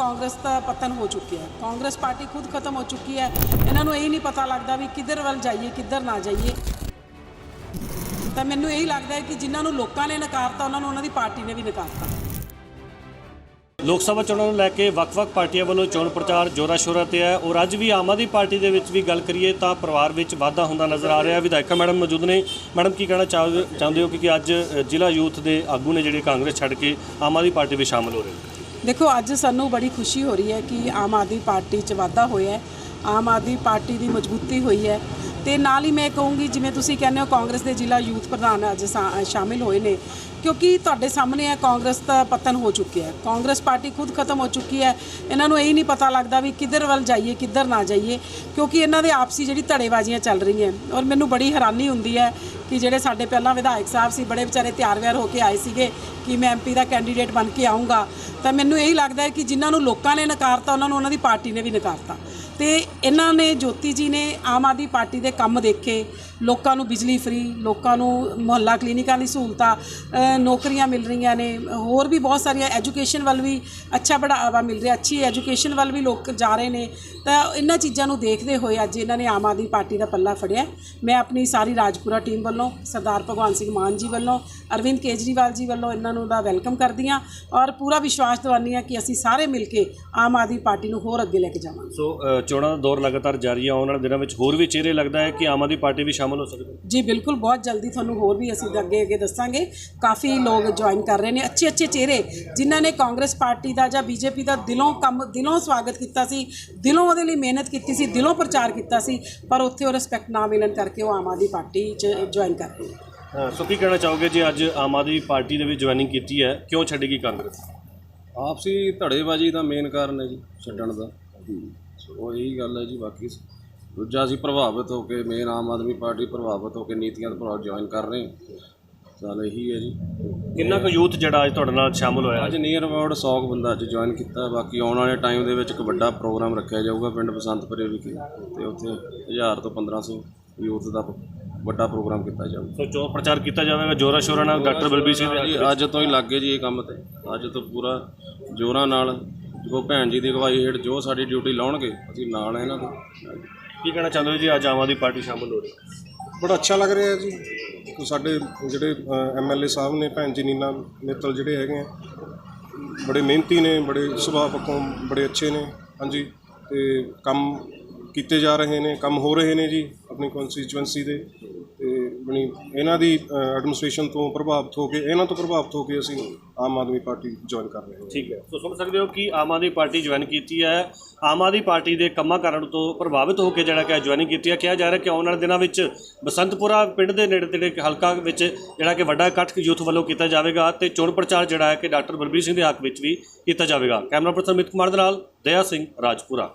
ਕਾਂਗਰਸ ਦਾ ਪਤਨ ਹੋ ਚੁੱਕਿਆ ਹੈ। ਕਾਂਗਰਸ ਪਾਰਟੀ ਖੁਦ ਖਤਮ ਹੋ ਚੁੱਕੀ ਹੈ। ਇਹਨਾਂ ਨੂੰ ਇਹ ਨਹੀਂ ਪਤਾ ਲੱਗਦਾ ਵੀ ਕਿੱਧਰ ਵੱਲ ਜਾਈਏ, ਕਿੱਧਰ ਨਾ ਜਾਈਏ। ਤਾਂ ਮੈਨੂੰ ਇਹੀ ਲੱਗਦਾ ਹੈ ਕਿ ਜਿਨ੍ਹਾਂ ਨੂੰ ਲੋਕਾਂ ਨੇ ਨਕਾਰਤਾ, ਉਹਨਾਂ ਨੂੰ ਉਹਨਾਂ ਦੀ ਪਾਰਟੀ ਨੇ ਵੀ ਨਕਾਰਤਾ। ਲੋਕ ਸਭਾ ਚੋਣਾਂ ਨੂੰ ਲੈ ਕੇ ਵੱਖ-ਵੱਖ ਪਾਰਟੀਆਂ ਵੱਲੋਂ ਚੋਣ ਪ੍ਰਚਾਰ ਜ਼ੋਰਾਂ ਸ਼ੋਰਾਂ ਤੇ ਹੈ ਔਰ ਅੱਜ ਵੀ ਆਮ ਆਦਮੀ ਪਾਰਟੀ ਦੇ ਵਿੱਚ ਵੀ ਗੱਲ ਕਰੀਏ ਤਾਂ ਪਰਿਵਾਰ ਵਿੱਚ ਵਾਧਾ ਹੁੰਦਾ ਨਜ਼ਰ ਆ ਰਿਹਾ ਹੈ। ਵਿਧਾਇਕਾ ਮੈਡਮ ਮੌਜੂਦ ਨੇ। ਮੈਡਮ, ਕੀ ਕਹਿਣਾ ਚਾਹੋ- ਚਾਹੁੰਦੇ ਹੋ ਕਿ ਅੱਜ ਜ਼ਿਲ੍ਹਾ ਯੂਥ ਦੇ ਆਗੂ ਨੇ ਜਿਹੜੇ ਕਾਂਗਰਸ ਛੱਡ ਕੇ ਆਮ ਆਦਮੀ ਪਾਰਟੀ ਵਿੱਚ ਸ਼ਾਮਲ ਹੋ ਰਹੇ ਨੇ? ਦੇਖੋ, ਅੱਜ ਸਾਨੂੰ ਬੜੀ ਖੁਸ਼ੀ ਹੋ ਰਹੀ ਹੈ ਕਿ ਆਮ ਆਦਮੀ ਪਾਰਟੀ 'ਚ ਵਾਧਾ ਹੋਇਆ ਹੈ। ਆਮ ਆਦਮੀ ਪਾਰਟੀ ਦੀ ਮਜ਼ਬੂਤੀ ਹੋਈ ਹੈ। ਤੇ ਨਾਲ ਹੀ ਮੈਂ ਕਹੂੰਗੀ, ਜਿਵੇਂ ਤੁਸੀਂ ਕਹਿੰਦੇ ਹੋ, ਕਾਂਗਰਸ ਦੇ ਜ਼ਿਲ੍ਹਾ ਯੂਥ ਪ੍ਰਧਾਨ ਅੱਜ ਸ਼ਾ- ਸ਼ਾਮਿਲ ਹੋਏ ਨੇ। ਕਿਉਂਕਿ ਤੁਹਾਡੇ ਸਾਹਮਣੇ ਹੈ ਕਾਂਗਰਸ ਦਾ ਪਤਨ ਹੋ ਚੁੱਕਿਆ ਹੈ। ਕਾਂਗਰਸ ਪਾਰਟੀ ਖੁਦ ਖਤਮ ਹੋ ਚੁੱਕੀ ਹੈ। ਇਹਨਾਂ ਨੂੰ ਇਹ ਨਹੀਂ ਪਤਾ ਲੱਗਦਾ ਵੀ ਕਿੱਧਰ ਵੱਲ ਜਾਈਏ, ਕਿੱਧਰ ਨਾ ਜਾਈਏ, ਕਿਉਂਕਿ ਇਹਨਾਂ ਦੇ ਆਪਸੀ ਜਿਹੜੀ ਧੜੇਬਾਜ਼ੀਆਂ ਚੱਲ ਰਹੀਆਂ ਔਰ ਮੈਨੂੰ ਬੜੀ ਹੈਰਾਨੀ ਹੁੰਦੀ ਹੈ ਕਿ ਜਿਹੜੇ ਸਾਡੇ ਪਹਿਲਾਂ ਵਿਧਾਇਕ ਸਾਹਿਬ ਸੀ, ਬੜੇ ਵਿਚਾਰੇ ਤਿਆਰ ਵਿਆਰ ਹੋ ਕੇ ਆਏ ਸੀਗੇ ਕਿ ਮੈਂ ਐਮਪੀ ਦਾ ਕੈਂਡੀਡੇਟ ਬਣ ਕੇ ਆਉਂਗਾ ਤਾਂ ਮੈਨੂੰ ਇਹੀ ਲੱਗਦਾ ਹੈ ਕਿ ਜਿਨ੍ਹਾਂ ਨੂੰ ਲੋਕਾਂ ਨੇ ਨਕਾਰਤਾ, ਉਹਨਾਂ ਨੂੰ ਉਹਨਾਂ ਦੀ ਪਾਰਟੀ ਨੇ ਵੀ ਨਕਾਰਤਾ। ਤੇ ਇਹਨਾਂ ਨੇ, ਜੋਤੀ ਜੀ ਨੇ ਆਮ ਆਦਮੀ ਪਾਰਟੀ ਦੇ ਕੰਮ ਦੇਖੇ, ਲੋਕਾਂ ਨੂੰ ਬਿਜਲੀ ਫਰੀ ਲੋਕਾਂ ਨੂੰ ਮੁਹੱਲਾ ਕਲੀਨਿਕਾਂ ਦੀ ਸਹੂਲਤਾਂ ਨੌਕਰੀਆਂ ਮਿਲ ਰਹੀਆਂ ਨੇ, ਹੋਰ ਵੀ ਬਹੁਤ ਸਾਰੀਆਂ ਐਜੂਕੇਸ਼ਨ ਵੱਲ ਵੀ ਅੱਛਾ ਬੜਾਵਾ ਮਿਲ ਰਿਹਾ, ਅੱਛੀ ਐਜੂਕੇਸ਼ਨ ਵੱਲ ਵੀ ਲੋਕ ਜਾ ਰਹੇ ਨੇ। ਤਾਂ ਇਹਨਾਂ ਚੀਜ਼ਾਂ ਨੂੰ ਦੇਖਦੇ ਹੋਏ ਅੱਜ ਇਹਨਾਂ ਨੇ ਆਮ ਆਦਮੀ ਪਾਰਟੀ ਦਾ ਪੱਲਾ ਫੜਿਆ। ਮੈਂ ਆਪਣੀ ਸਾਰੀ ਰਾਜਪੁਰਾ ਟੀਮ ਵੱਲੋਂ ਸਰਦਾਰ ਭਗਵਾਨ ਸਿੰਘ ਮਾਨ ਜੀ ਵੱਲੋਂ ਅਰਵਿੰਦ ਕੇਜਰੀਵਾਲ ਜੀ ਵੱਲੋਂ ਇਹਨਾਂ ਨੂੰ ਦਾ ਵੈਲਕਮ ਕਰਦੀ ਹਾਂ ਔਰ ਪੂਰਾ ਵਿਸ਼ਵਾਸ ਦਿਵਾਉਂਦੀ ਹਾਂ ਕਿ ਅਸੀਂ ਸਾਰੇ ਮਿਲ ਕੇ ਆਮ ਆਦਮੀ ਪਾਰਟੀ ਨੂੰ ਹੋਰ ਅੱਗੇ ਲੈ ਕੇ ਜਾਵਾਂਗੇ। ਸੋ ਚੋਣਾਂ ਦਾ ਦੌਰ ਲਗਾਤਾਰ ਜਾਰੀ ਹੈ ਆਉਣ ਵਾਲੇ ਦਿਨਾਂ ਵਿੱਚ ਹੋਰ ਵੀ ਚਿਹਰੇ ਲੱਗਦਾ ਹੈ ਕਿ ਆਮ ਆਦਮੀ ਪਾਰਟੀ ਵੀ ਸ਼ਾਮਲ ਹੋ ਸਕਦੇ ਜੀ ਬਿਲਕੁਲ। ਬਹੁਤ ਜਲਦੀ ਤੁਹਾਨੂੰ ਹੋਰ ਵੀ ਅਸੀਂ ਅੱਗੇ ਅੱਗੇ ਦੱਸਾਂਗੇ। ਕਾਫੀ ਲੋਕ ਜੁਆਇਨ ਕਰ ਰਹੇ ਨੇ। ਅੱਛੇ ਅੱਛੇ ਚਿਹਰੇ ਜਿਨ੍ਹਾਂ ਨੇ ਕਾਂਗਰਸ ਪਾਰਟੀ ਦਾ ਜਾਂ ਬੀਜੇਪੀ ਦਾ ਦਿਲੋਂ ਕੰਮ ਦਿਲੋਂ ਸਵਾਗਤ ਕੀਤਾ ਸੀ ਦਿਲੋਂ ਉਹਦੇ ਲਈ ਮਿਹਨਤ ਕੀਤੀ ਸੀ ਦਿਲੋਂ ਪ੍ਰਚਾਰ ਕੀਤਾ ਸੀ ਪਰ ਉੱਥੇ ਉਹ ਰਿਸਪੈਕਟ ਨਾ ਮਿਲਣ ਕਰਕੇ ਉਹ ਆਮ ਆਦਮੀ ਪਾਰਟੀ 'ਚ ਜੁਆਇਨ ਕਰ ਰਹੇ ਹਾਂ ਸੋ ਕੀ ਕਹਿਣਾ ਚਾਹੋਗੇ ਜੀ ਅੱਜ ਆਮ ਆਦਮੀ ਪਾਰਟੀ ਦੇ ਵਿੱਚ ਜੁਆਇਨਿੰਗ ਕੀਤੀ ਹੈ ਕਿਉਂ ਛੱਡੇਗੀ ਕਾਂਗਰਸ? ਆਪਸੀ ਧੜੇਬਾਜ਼ੀ ਦਾ ਮੇਨ ਕਾਰਨ ਹੈ ਜੀ ਛੱਡਣ ਦਾ। ਸੋ ਇਹੀ ਗੱਲ ਹੈ ਜੀ ਬਾਕੀ ਦੂਜਾ ਅਸੀਂ ਪ੍ਰਭਾਵਿਤ ਹੋ ਕੇ ਮੇਨ ਆਮ ਆਦਮੀ ਪਾਰਟੀ ਪ੍ਰਭਾਵਿਤ ਹੋ ਕੇ ਨੀਤੀਆਂ ਦੇ ਪ੍ਰਭਾਵ ਜੁਆਇਨ ਕਰ ਰਹੇ ਹਾਂ। ਚੱਲ ਇਹੀ ਹੈ ਜੀ। ਕਿੰਨਾ ਕੁ ਯੂਥ ਜਿਹੜਾ ਅੱਜ ਤੁਹਾਡੇ ਨਾਲ ਸ਼ਾਮਲ ਹੋਇਆ? ਅੱਜ ਨੀਅਰ ਅਬਾਊਟ 100 ਕੁ ਬੰਦਾ ਅੱਜ ਜੁਆਇਨ ਕੀਤਾ। ਬਾਕੀ ਆਉਣ ਵਾਲੇ ਟਾਈਮ ਦੇ ਵਿੱਚ ਇੱਕ ਵੱਡਾ ਪ੍ਰੋਗਰਾਮ ਰੱਖਿਆ ਜਾਊਗਾ ਪਿੰਡ ਬਸੰਤਪੁਰੇ ਵਿਖੇ। ਤੇ ਉੱਥੇ 1000 ਤੋਂ 1500 ਯੂਥ ਦਾ ਵੱਡਾ ਪ੍ਰੋਗਰਾਮ ਕੀਤਾ ਜਾਊਗਾ। ਸੋ ਚੋਣ ਪ੍ਰਚਾਰ ਕੀਤਾ ਜਾਵੇਗਾ ਜੋਰਾ ਸ਼ੋਰਾ ਨਾਲ ਡਾਕਟਰ ਬਲਬੀਰ ਸਿੰਘ ਜੀ ਅੱਜ ਤੋਂ ਹੀ ਲੱਗੇ ਜੀ ਇਹ ਕੰਮ ਤੇ। ਅੱਜ ਤੋਂ ਪੂਰਾ ਜੋਰਾਂ ਨਾਲ ਜੋ ਭੈਣ ਜੀ ਦੀ ਅਗਵਾਈ ਹੇਠ ਜੋ ਸਾਡੀ ਡਿਊਟੀ ਲਾਉਣਗੇ ਅਸੀਂ ਨਾਲ ਇਹਨਾਂ ਦੇ ਕੀ ਕਹਿਣਾ ਚਾਹੁੰਦੇ ਹੋ ਜੀ? ਅੱਜ ਆਮ ਆਦਮੀ ਪਾਰਟੀ ਸ਼ਾਮਲ ਹੋ ਰਹੀ ਹੈ। ਬੜਾ ਅੱਛਾ ਲੱਗ ਰਿਹਾ ਜੀ। ਕਿ ਸਾਡੇ ਜਿਹੜੇ ਐਮਐਲਏ ਸਾਹਿਬ ਨੇ, ਭੈਣ ਜੀ ਨੀਨਾ ਮਿੱਤਲ ਜਿਹੜੇ ਹੈਗੇ ਆ, ਬੜੇ ਮਿਹਨਤੀ ਨੇ, ਬੜੇ ਸੁਭਾਅ ਪੱਖੋਂ ਬੜੇ ਅੱਛੇ ਨੇ। ਹਾਂਜੀ, ਤੇ ਕੰਮ ਕੀਤੇ ਜਾ ਰਹੇ ਨੇ, ਕੰਮ ਹੋ ਰਹੇ ਨੇ ਜੀ, ਆਪਣੀ ਕਨਸਟੀਚੁਐਂਸੀ ਦੇ। ਆਪਣੀ ਇਹਨਾਂ ਦੀ ਐਡਮਿਨਿਸਟ੍ਰੇਸ਼ਨ ਤੋਂ ਪ੍ਰਭਾਵਿਤ ਹੋ ਕੇ, ਇਹਨਾਂ ਤੋਂ ਪ੍ਰਭਾਵਿਤ ਹੋ ਕੇ ਅਸੀਂ ਆਮ ਆਦਮੀ ਪਾਰਟੀ ਜੁਆਇਨ ਕਰ ਰਹੇ ਹਾਂ। ਠੀਕ ਹੈ। ਸੋ ਸੁਣ ਸਕਦੇ ਹੋ ਕਿ ਆਮ ਆਦਮੀ ਪਾਰਟੀ ਜੁਆਇਨ ਕੀਤੀ ਹੈ। ਆਮ ਆਦਮੀ ਪਾਰਟੀ ਦੇ ਕੰਮਾਂ ਕਾਰਨ ਤੋਂ ਪ੍ਰਭਾਵਿਤ ਹੋ ਕੇ ਜਿਹੜਾ ਕਿ ਜੁਆਇਨਿੰਗ ਕੀਤੀ ਹੈ। ਕਿਹਾ ਜਾ ਰਿਹਾ ਕਿ ਆਉਣ ਵਾਲੇ ਦਿਨਾਂ ਵਿੱਚ ਬਸੰਤਪੁਰਾ ਪਿੰਡ ਦੇ ਨੇੜੇ ਤੇੜੇ ਹਲਕਾ ਵਿੱਚ ਜਿਹੜਾ ਕਿ ਵੱਡਾ ਇਕੱਠ ਯੂਥ ਵੱਲੋਂ ਕੀਤਾ ਜਾਵੇਗਾ ਤੇ ਚੋਣ ਪ੍ਰਚਾਰ ਜਿਹੜਾ ਹੈ ਕਿ ਡਾਕਟਰ ਬਲਬੀਰ ਸਿੰਘ ਦੇ ਹੱਕ ਵਿੱਚ ਵੀ ਕੀਤਾ ਜਾਵੇਗਾ। ਕੈਮਰਾ ਪਰਸਨ ਅਮਿਤ ਕੁਮਾਰ ਦੇ ਨਾਲ ਦਇਆ ਸਿੰਘ ਰਾਜਪੁਰਾ।